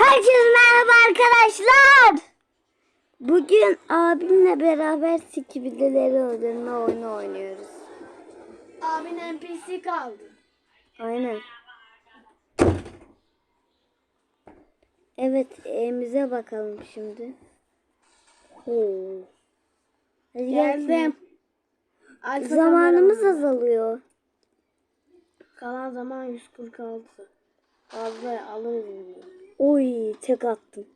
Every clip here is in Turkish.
Herkese merhaba arkadaşlar. Bugün abimle beraber sikibideleri öldürme oyunu oynuyoruz. Abin NPC kaldı. Aynen. Evet evimize bakalım şimdi. Oo. Hadi gel Geldim. şimdi. Zamanımız azalıyor. Kalan zaman 146. Fazla alırız. Oy tek attım.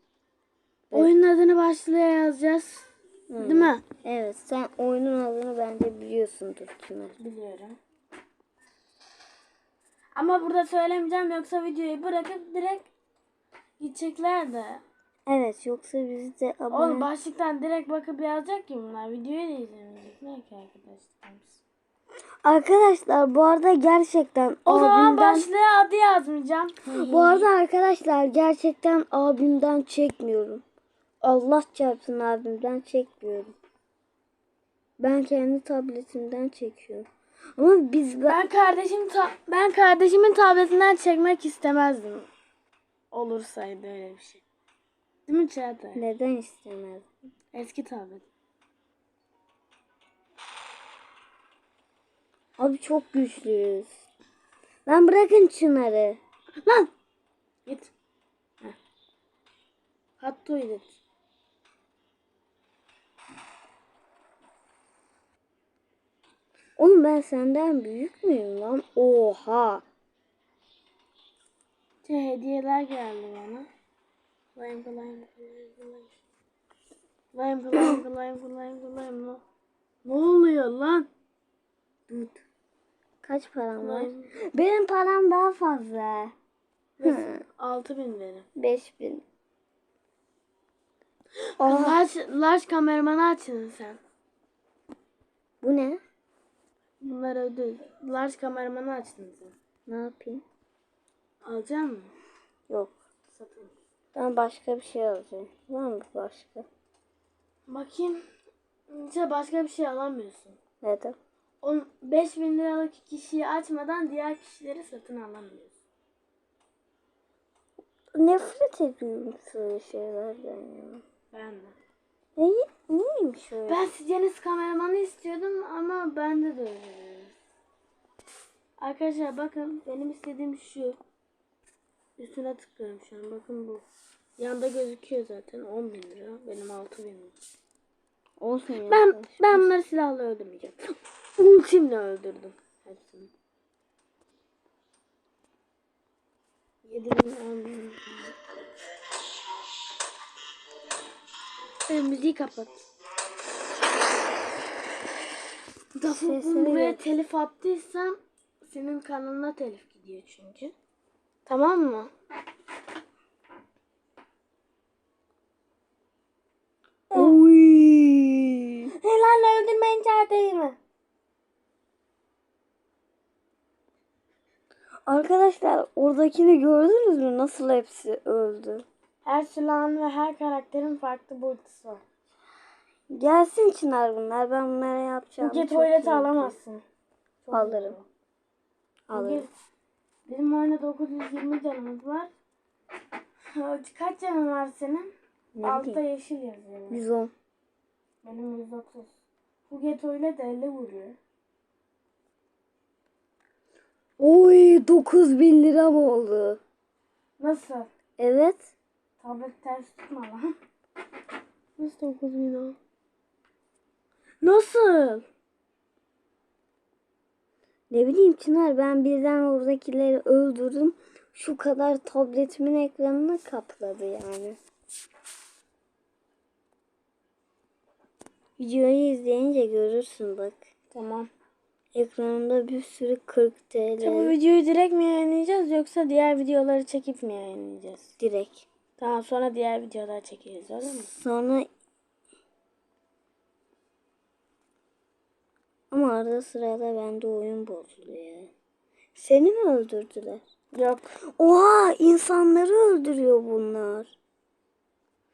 Oyunun adını başlığa yazacağız. Değil mi? Evet sen oyunun adını bence biliyorsundur kime. Biliyorum. Ama burada söylemeyeceğim yoksa videoyu bırakıp direkt gidecekler de. Evet yoksa bizi de abone... Oğlum başlıktan direkt bakıp yazacak ki bunlar. Videoyu da izlemeyecek. Ne ki arkadaşlarımız. Arkadaşlar bu arada gerçekten O zaman abimden... başlığa adı yazmayacağım. Bu arada arkadaşlar gerçekten abimden çekmiyorum. Allah çarpsın abimden çekmiyorum. Ben kendi tabletimden çekiyorum. Ama biz Ben kardeşim ta- ben kardeşimin tabletinden çekmek istemezdim. Olursaydı öyle bir şey. Değil mi Çağatay? neden istemez? Eski tablet. Abi çok güçlüyüz. Lan bırakın Çınar'ı. Lan! Git. Heh. Tuvalet. Oğlum ben senden büyük müyüm lan? Oha. Şey, hediyeler geldi bana. Lime lime lime. Lime lime lime lime lime lime. Ne oluyor lan? Dur. Kaç param var? Benim param daha fazla. Nasıl? 6000 verim. 5000. Large, large kameramanı açın sen. Bu ne? Bunlar ödül. Large kameramanı açtın sen. Ne yapayım? Alacak mısın? Yok. Satın. Ben başka bir şey alacağım. Var mı başka? Bakayım. İşte başka bir şey alamıyorsun. Neden? On 5000 liralık kişiyi açmadan diğer kişileri satın alamıyorsun. Nefret ediyorum şöyle şeylerden ya. Ben de. Ne, neymiş öyle? Ben Sicenis kameramanı istiyordum ama bende de öyle. Arkadaşlar bakın benim istediğim şu. Üstüne tıklıyorum şu an. Bakın bu. Yanda gözüküyor zaten 10 bin lira. Benim 6 bin lira. Olsun ya. Ben ben bunları silahla öldürmeyeceğim. Ultimle öldürdüm hepsini. 7 bin, 10 bin. Ben müziği kapat. Bunu buraya yok. telif attıysam senin kanalına telif gidiyor çünkü. Tamam mı? Oy. Helal öldürmeyin çağatayı mı? Arkadaşlar oradakini gördünüz mü? Nasıl hepsi öldü? Her silahın ve her karakterin farklı ultisi var. Gelsin Çınar bunlar. Ben bunlara yapacağım. Git iyi. alamazsın. Çok Alırım. Alırım. Bizim oyunda 920 canımız var. Kaç canın var senin? Ne Altta yeşil yazıyor. 110. Benim 130. Bu Geto ile de 50 vuruyor. Oy 9000 lira mı oldu? Nasıl? Evet. Tablet ters tutma lan. Nasıl 9 bin o? Nasıl? Ne bileyim Çınar ben birden oradakileri öldürdüm. Şu kadar tabletimin ekranını kapladı yani. Videoyu izleyince görürsün bak. Tamam. Ekranımda bir sürü 40 TL Bu videoyu direkt mi yayınlayacağız yoksa diğer videoları çekip mi yayınlayacağız? direkt. Tamam sonra diğer videolar çekeriz öyle mi? Sonra ama arada sırada bende oyun bozuluyor. Seni mi öldürdüler? Yok. Oha insanları öldürüyor bunlar.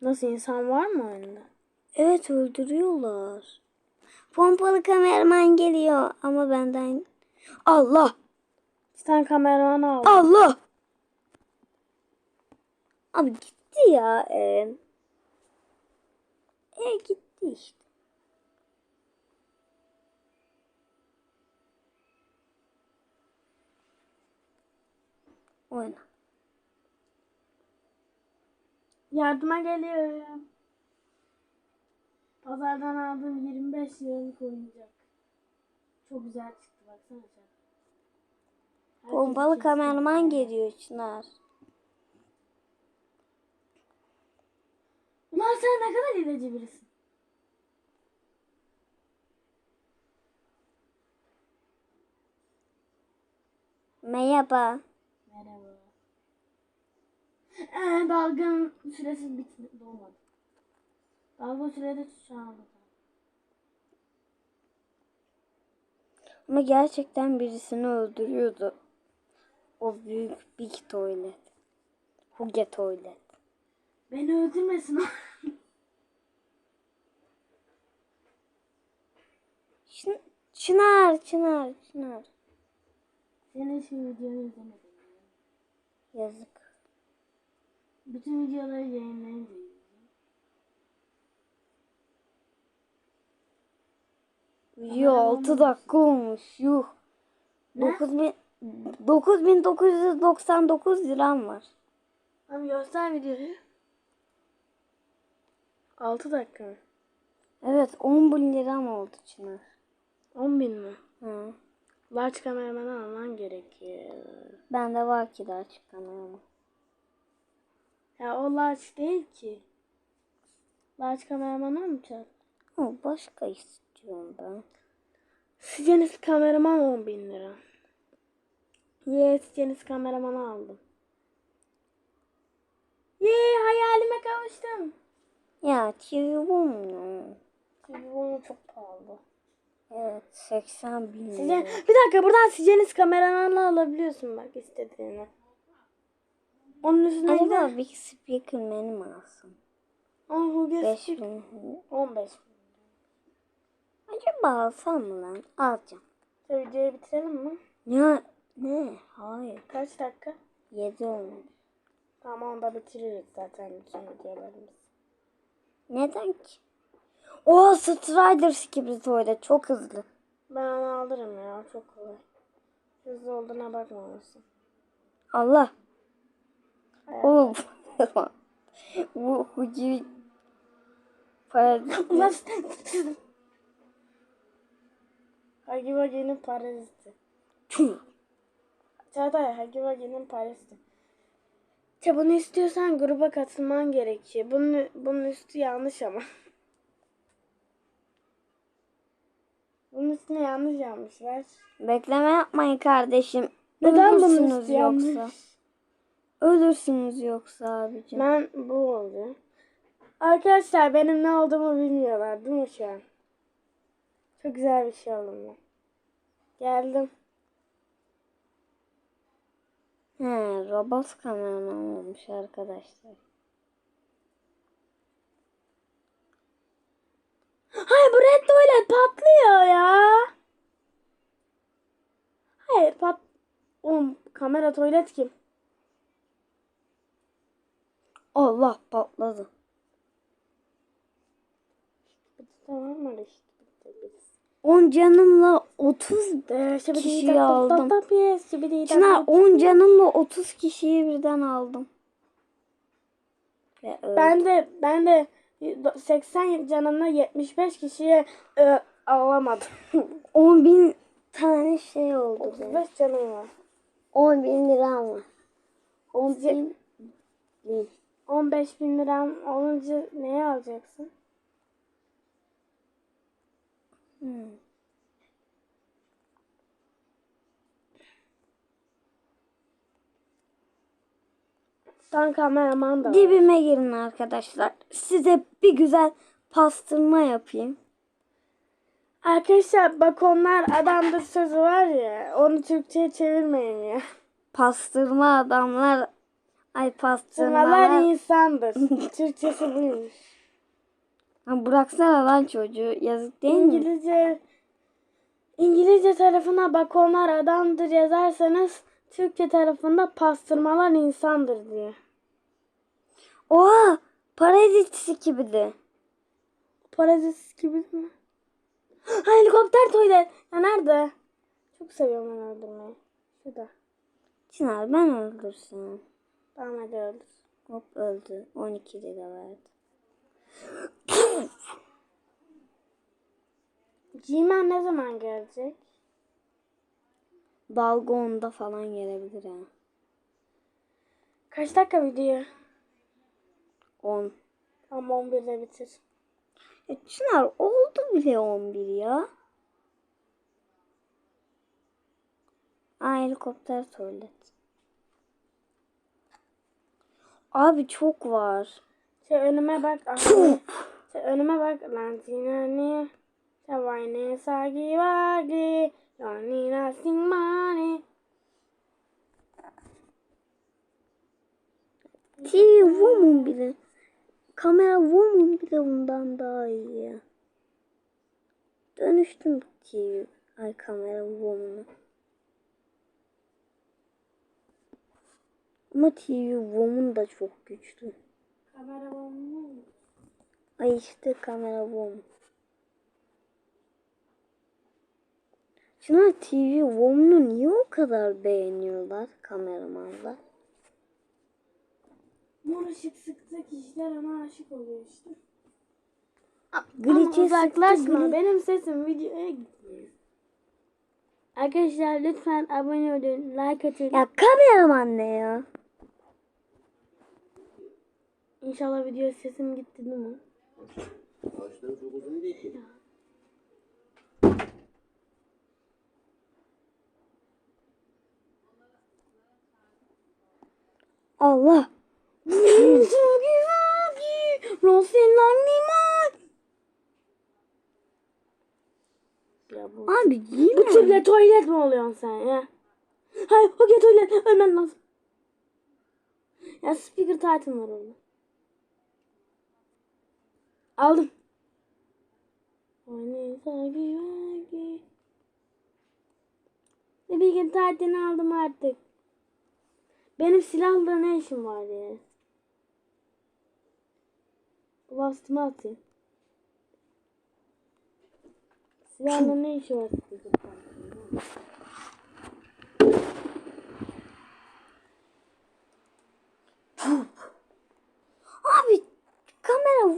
Nasıl insan var mı oyunda? Evet öldürüyorlar. Pompalı kameraman geliyor ama benden Allah tane kameraman aldım. Allah. Abi git gitti ya. E, e gitti işte. Oyna. Yardıma geliyorum. Pazardan aldığım 25 liralık oyuncak. Çok güzel çıktı baksana sen. Herkes kesin. kameraman geliyor Çınar. Ulan sen ne kadar ilacı birisin. Merhaba. Merhaba. Ee, dalganın süresi bitmedi. Dolmadı. Dalga sürede şu an oldu. Ama gerçekten birisini öldürüyordu. O büyük big tuvalet. Huge tuvalet. Beni öldürmesin. Çın- Çınar, Çınar, Çınar. Senin şu videonu izlemedim. Yazık. Bütün videoları yayınlayınca Video 6 dakika olmuş. Yuh. Ne? 9000 9999 liram var. Abi göster videoyu. 6 dakika mı? Evet 10 bin liram oldu Çınar. 10 bin mi? Hı. Large kameramanı alman gerekiyor. Bende var ki çıkan ama. Ya o large değil ki. Large kameraman almayacak. Ama başka istiyorum ben. Sicenis kameraman 10 bin lira. Yes, Sicenis kameramanı aldım. Yee hayalime kavuştum. Ya TV bulmuyor. Tabii bunu çok pahalı. Evet 80 bin lira. bir dakika buradan Sicenis kameramanla alabiliyorsun bak istediğini. Onun üstüne gider. Acaba Big Speaker benim alsın. Hugo 5 Speak- bin. 15 bin. Acaba alsam mı lan? Alacağım. Şöyle videoyu bitirelim mi? Ya ne? Hayır. Kaç dakika? 7 olmuş. Tamam onda bitiririz zaten bütün videolarımızı. Neden ki? Oha Striders gibi tuvalet çok hızlı. Ben onu alırım ya çok kolay. Hızlı olduğuna bakmamışsın. Allah. Evet. Oğlum. Bu hucu parazit. Ulan Hagi Vagi'nin paraziti. Çağatay Hagi Vagi'nin paraziti. Ya bunu istiyorsan gruba katılman gerekiyor. Bunun, bunun üstü yanlış ama. Bunun üstüne yanlış yapmışlar. Bekleme yapmayın kardeşim. Neden bunun üstü yoksa. yanlış? Ölürsünüz yoksa abicim. Ben bu oldu. Arkadaşlar benim ne olduğumu bilmiyorlar değil mi şu an? Çok güzel bir şey ben. Geldim. He, robot kameraman olmuş arkadaşlar. Hayır bu red tuvalet patlıyor ya. Hayır pat... Oğlum kamera tuvalet kim? Allah patladı. Tamam mı işte? 10 canımla 30 Ee, Kişiyi aldım. Çınar Çınar 10 canımla 30 kişiyi birden aldım. Ve öldüm. Ben de ben de 80 canımla 75 kişiye e, alamadım. 10 bin tane şey oldu. benim. 35 canım var. 10 bin liram var. 10 bin. bin. 15 bin liram olunca neye alacaksın? Hmm. Kameraman da. Dibime girin arkadaşlar. Size bir güzel pastırma yapayım. Arkadaşlar bak onlar adamdır sözü var ya. Onu Türkçe'ye çevirmeyin ya. Pastırma adamlar. Ay pastırmalar. insandır. Türkçesi buymuş. Ha, bıraksana lan çocuğu. Yazık değil mi? İngilizce İngilizce tarafına bak onlar adamdır yazarsanız Türkçe tarafında pastırmalar insandır diye. Oha! Parazit gibi de. Parazit gibi mi? Ha helikopter tuvalet. Ya nerede? Çok seviyorum ben öldürmeyi. Şurada. Çınar ben öldürsün. Tamam hadi öldür. Hop öldü. 12 lira verdi. G-Man ne zaman gelecek? Dalga onda falan gelebilir ha. Kaç dakika video? 10. Tamam 11'de bitir. E, Çınar oldu bile 11 ya. Aa helikopter tuvalet. Abi çok var. Şey önüme bak. Aha. şey önüme bak. Lantinani. Savayne sagi wagi. Lanina singmani. TV Woman bile. Kamera Woman bile ondan daha iyi ya. Dönüştüm TV. Ay kamera Woman'a. Ama TV Woman da çok güçlü. Kamera bomba Ay işte kamera Woman. Şuna TV Woman'ı niye o kadar beğeniyorlar kameramanlar? Mor ışık sıktığı kişiler ona aşık oluyor işte. Glitch'e Ama uzaklaşma. sıktı, glitch- Benim sesim videoya gitmiyor. Arkadaşlar lütfen abone olun, like atın. Ya kameraman ne ya? İnşallah video sesim gitti değil mi? Ağaçları çok uzun değil ki. Allah. Ya bu. Abi yine. Bu türlü tuvalet mi oluyorsun sen ya? Hayır, okey tuvalet. Ölmen lazım. Ya speaker Titan var orada. Aldım. Vagi. Speaker Titan'ı aldım artık. Benim silahla ne işim var ya? Bastımı atayım. Silahla ne işi var Titan'ın? Abi kamera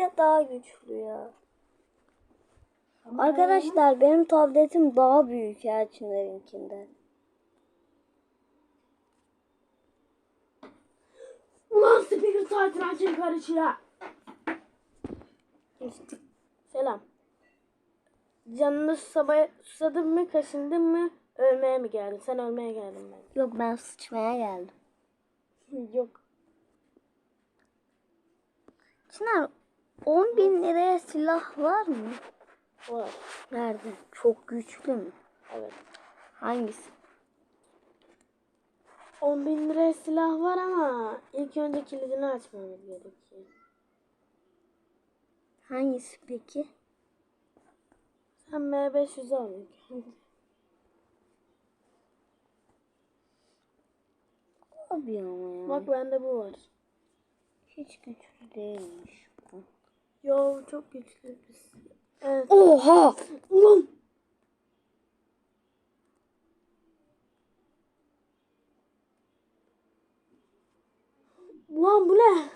Bile daha güçlü ya. Arkadaşlar benim tabletim daha büyük Elçinlerinkinden. Ulan speaker Titan açın karışıya. Selam. Canını susama, susadın mı, kaşındın mı, ölmeye mi geldin? Sen ölmeye geldin ben. Yok ben sıçmaya geldim. Yok. Çınar 10 bin liraya silah var mı? Var. Nerede? Çok güçlü mü? Evet. Hangisi? 10 bin liraya silah var ama ilk önce kilidini açmamız gerekiyor. Hangisi peki? Sen M500'ü al. Abi ama ya. Bak bende bu var. Hiç güçlü değilmiş. Yo çok güçlü silah. Evet. Oha! Ulan! Ulan bu ne?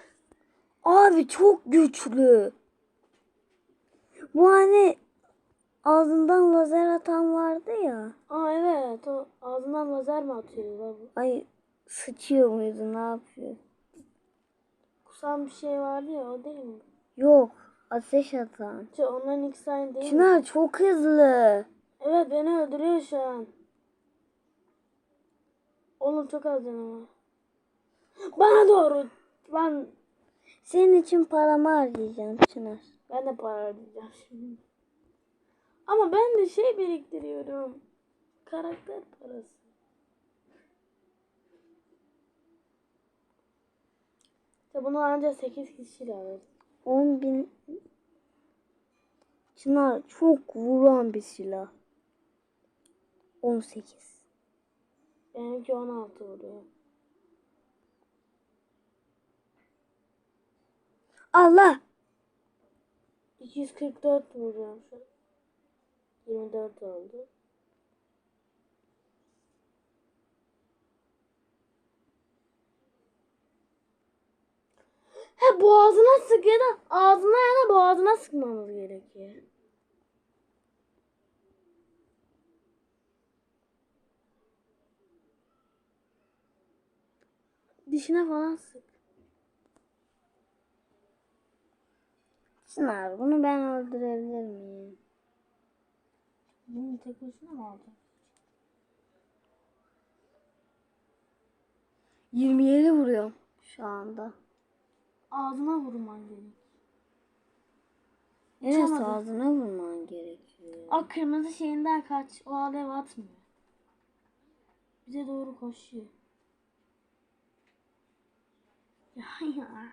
Abi çok güçlü. Bu hani ağzından lazer atan vardı ya. Aa evet o ağzından lazer mi atıyor lan bu? Ay sıçıyor muydu ne yapıyor? Kusan bir şey vardı ya o değil mi? Yok ateş atan. Şey, onların ikisi aynı değil mi? Çınar çok hızlı. Evet beni öldürüyor şu an. Oğlum çok az canım var. Bana doğru. Lan Senin için paramı harcayacağım Çınar. ben de para harcayacağım şimdi. Ama ben de şey biriktiriyorum. Karakter parası. İşte bunu ancak 8 kişiyle alırız. 10 bin. Çınar çok vuran bir silah. 18. Benimki 16 vuruyor. Allah. 244 vuruyorum şu an. 24 oldu. He boğazına sık ya da ağzına ya da boğazına sıkmamız gerekiyor. Dişine falan sık. Çınar bunu ben öldürebilir miyim? Bunu tek başına mı aldın? 27 vuruyorum şu anda. Ağzına vurman gerek. Evet Uçamadı. ağzına vurman gerekiyor. O kırmızı şeyinden kaç. O alev atmıyor. Bize doğru koşuyor. Ya ya.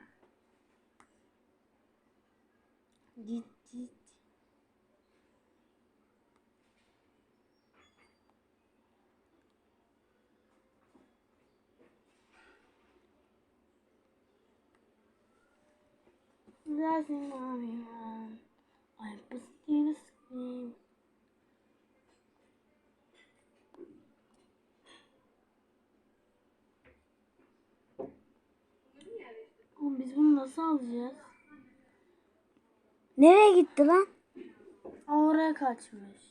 Git git. Lazım abi ya. Ay bıstığını sıkayım. Oğlum biz bunu nasıl alacağız? Nereye gitti lan? Oraya kaçmış.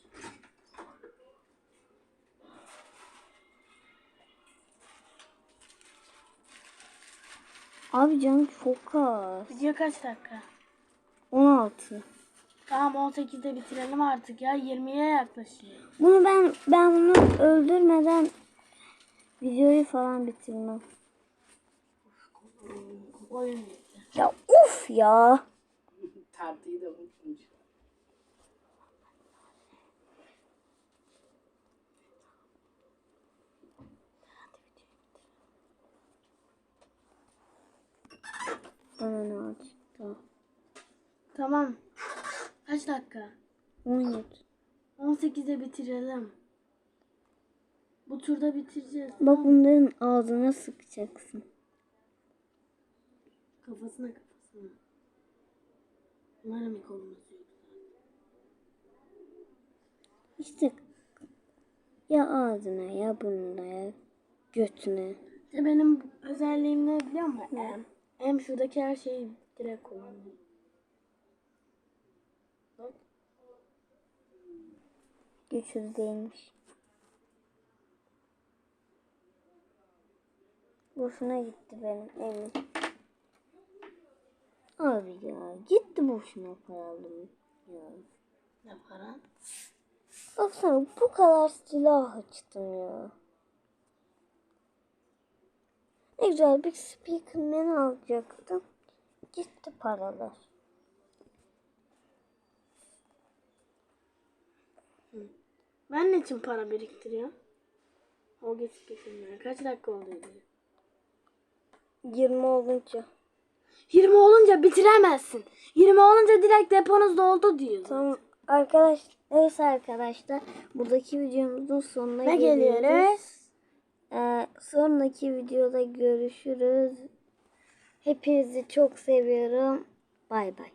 Abi canım çok az. Video kaç dakika? 16. Tamam 18'de bitirelim artık ya. 20'ye yaklaşıyor. Bunu ben ben bunu öldürmeden videoyu falan bitirmem. Oyun bitti. Ya uf ya. Tartıyı da unutmuş. Bana ne açtı? Tamam. Kaç dakika? 17. 18'de bitirelim. Bu turda bitireceğiz. Bak bunların ağzına sıkacaksın. Kafasına kafasına. İlk olması yok. İşte ya ağzına ya burnuna ya götüne. İşte benim özelliğim ne biliyor musun? Hem, hem şuradaki her şeyi direkt kullanıyorum. Güçsüz değilmiş. Boşuna gitti benim elim. Abi ya gitti boşuna paralarım ya. Ne para? Baksana bu kadar silah açtım ya. Ne güzel bir speakerman alacaktım. Gitti paralar. Ben ne için para biriktiriyorum? O geçip getirmiyor. Kaç dakika oldu? 20 olunca. 20 olunca bitiremezsin. 20 olunca direkt deponuz doldu diyor. Tamam arkadaş neyse arkadaşlar buradaki videomuzun sonuna Ne geliyoruz. geliyoruz? Ee, sonraki videoda görüşürüz. Hepinizi çok seviyorum. Bay bay.